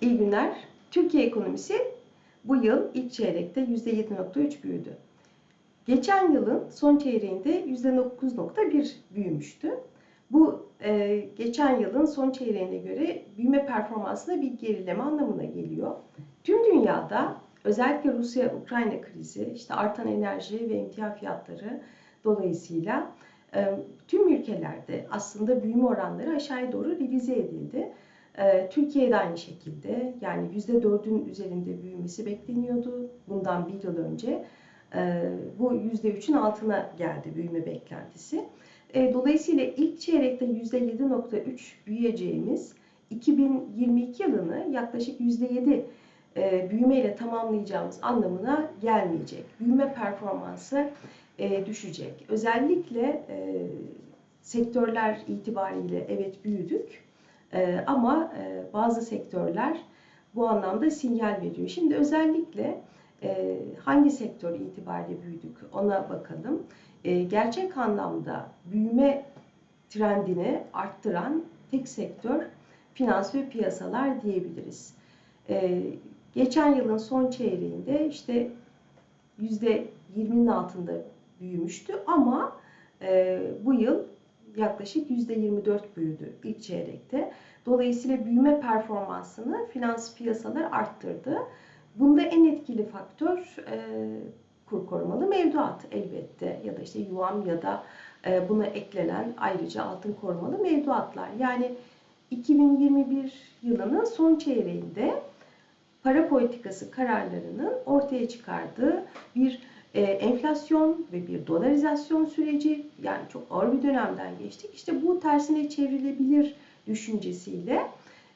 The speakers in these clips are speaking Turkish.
İyi günler. Türkiye ekonomisi bu yıl ilk çeyrekte %7.3 büyüdü. Geçen yılın son çeyreğinde %9.1 büyümüştü. Bu e, geçen yılın son çeyreğine göre büyüme performansında bir gerileme anlamına geliyor. Tüm dünyada özellikle Rusya-Ukrayna krizi, işte artan enerji ve emtia fiyatları dolayısıyla e, tüm ülkelerde aslında büyüme oranları aşağıya doğru revize edildi. E, Türkiye'de aynı şekilde yani %4'ün üzerinde büyümesi bekleniyordu bundan bir yıl önce. E, bu %3'ün altına geldi büyüme beklentisi. E, dolayısıyla ilk çeyrekte %7.3 büyüyeceğimiz 2022 yılını yaklaşık %7 e, büyümeyle tamamlayacağımız anlamına gelmeyecek. Büyüme performansı e, düşecek. Özellikle e, sektörler itibariyle evet büyüdük e, ama e, bazı sektörler bu anlamda sinyal veriyor. Şimdi özellikle e, hangi sektör itibariyle büyüdük ona bakalım. E, gerçek anlamda büyüme trendini arttıran tek sektör finans ve piyasalar diyebiliriz. Geçen yılın son çeyreğinde işte %20'nin altında büyümüştü ama bu yıl yaklaşık %24 büyüdü ilk çeyrekte. Dolayısıyla büyüme performansını finans piyasalar arttırdı. Bunda en etkili faktör e, kur korumalı mevduat elbette ya da işte yuan ya da e, buna eklenen ayrıca altın korumalı mevduatlar. Yani 2021 yılının son çeyreğinde para politikası kararlarının ortaya çıkardığı bir e, enflasyon ve bir dolarizasyon süreci yani çok ağır bir dönemden geçtik. İşte bu tersine çevrilebilir düşüncesiyle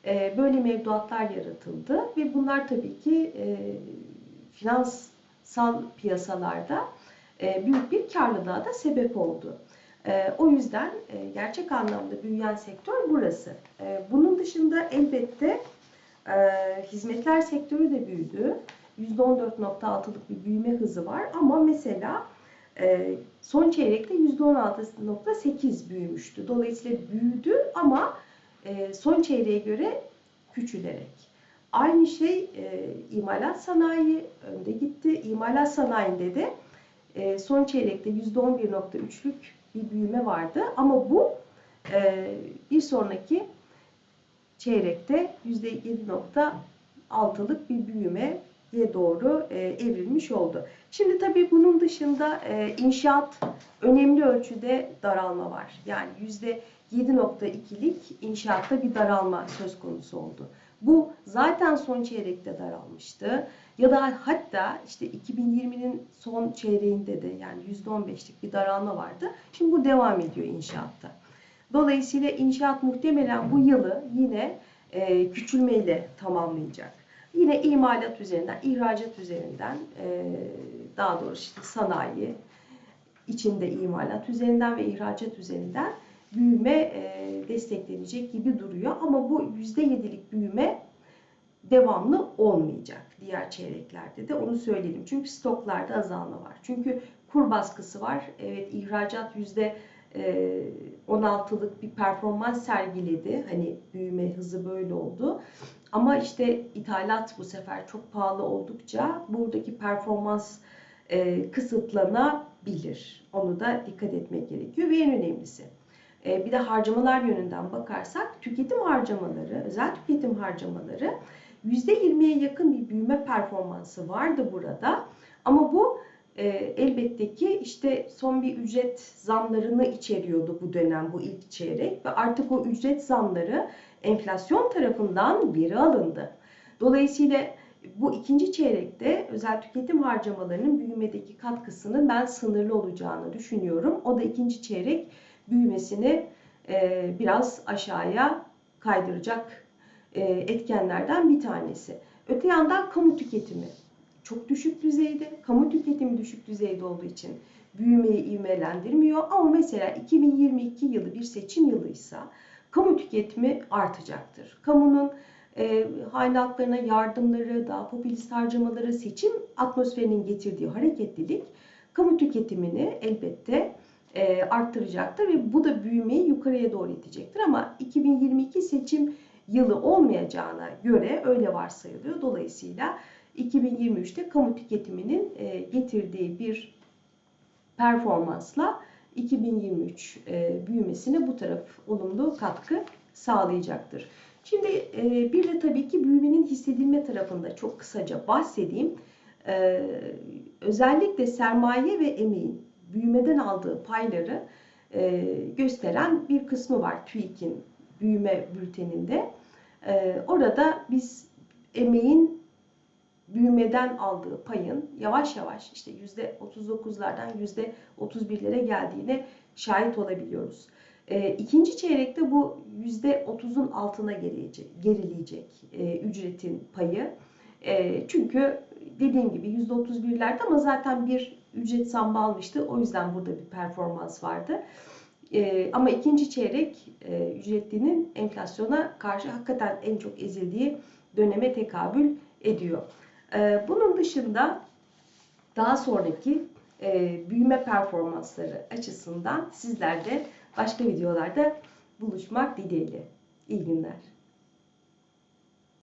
e, böyle mevduatlar yaratıldı ve bunlar tabii ki e, finansal piyasalarda e, büyük bir karlılığa da sebep oldu. E, o yüzden e, gerçek anlamda büyüyen sektör burası. E, bunun dışında elbette e, hizmetler sektörü de büyüdü. %14.6'lık bir büyüme hızı var ama mesela e, son çeyrekte %16.8 büyümüştü. Dolayısıyla büyüdü ama e, son çeyreğe göre küçülerek. Aynı şey e, imalat sanayi önde gitti. İmalat sanayinde de e, son çeyrekte %11.3'lük bir büyüme vardı. Ama bu e, bir sonraki çeyrekte %7.6'lık bir büyümeye doğru e, evrilmiş oldu. Şimdi tabii bunun dışında e, inşaat önemli ölçüde daralma var. Yani %7.2'lik inşaatta bir daralma söz konusu oldu. Bu zaten son çeyrekte daralmıştı. Ya da hatta işte 2020'nin son çeyreğinde de yani %15'lik bir daralma vardı. Şimdi bu devam ediyor inşaatta. Dolayısıyla inşaat muhtemelen bu yılı yine e, küçülmeyle tamamlayacak. Yine imalat üzerinden, ihracat üzerinden, e, daha doğrusu işte sanayi, içinde imalat üzerinden ve ihracat üzerinden büyüme e, desteklenecek gibi duruyor. Ama bu %7'lik büyüme devamlı olmayacak diğer çeyreklerde de onu söyleyelim. Çünkü stoklarda azalma var. Çünkü kur baskısı var. Evet ihracat yüzde 16'lık e, bir performans sergiledi. Hani büyüme hızı böyle oldu. Ama işte ithalat bu sefer çok pahalı oldukça buradaki performans e, kısıtlanabilir. Onu da dikkat etmek gerekiyor ve en önemlisi e, bir de harcamalar yönünden bakarsak tüketim harcamaları, özel tüketim harcamaları %20'ye yakın bir büyüme performansı vardı burada. Ama bu e, elbette ki işte son bir ücret zamlarını içeriyordu bu dönem, bu ilk çeyrek ve artık o ücret zamları enflasyon tarafından geri alındı. Dolayısıyla bu ikinci çeyrekte özel tüketim harcamalarının büyümedeki katkısının ben sınırlı olacağını düşünüyorum. O da ikinci çeyrek büyümesini e, biraz aşağıya kaydıracak e, etkenlerden bir tanesi. Öte yandan kamu tüketimi çok düşük düzeyde. Kamu tüketimi düşük düzeyde olduğu için büyümeyi ivmelendirmiyor. Ama mesela 2022 yılı bir seçim yılıysa kamu tüketimi artacaktır. Kamunun e, hane halklarına yardımları, daha popülist harcamaları, seçim atmosferinin getirdiği hareketlilik kamu tüketimini elbette e, arttıracaktır ve bu da büyümeyi yukarıya doğru itecektir. Ama 2022 seçim yılı olmayacağına göre öyle varsayılıyor. Dolayısıyla 2023'te kamu tüketiminin e, getirdiği bir performansla 2023 e, büyümesine bu taraf olumlu katkı sağlayacaktır. Şimdi e, bir de tabii ki büyümenin hissedilme tarafında çok kısaca bahsedeyim. Özellikle sermaye ve emeğin büyümeden aldığı payları gösteren bir kısmı var TÜİK'in büyüme bülteninde. Orada biz emeğin büyümeden aldığı payın yavaş yavaş işte %39'lardan %31'lere geldiğine şahit olabiliyoruz. E, ikinci çeyrekte bu %30'un altına gerileyecek, gerileyecek e, ücretin payı. E, çünkü dediğim gibi %31'lerde ama zaten bir ücret zammı almıştı. O yüzden burada bir performans vardı. E, ama ikinci çeyrek e, ücretlinin enflasyona karşı hakikaten en çok ezildiği döneme tekabül ediyor. E, bunun dışında daha sonraki e, büyüme performansları açısından sizler de başka videolarda buluşmak dileğiyle. İyi günler.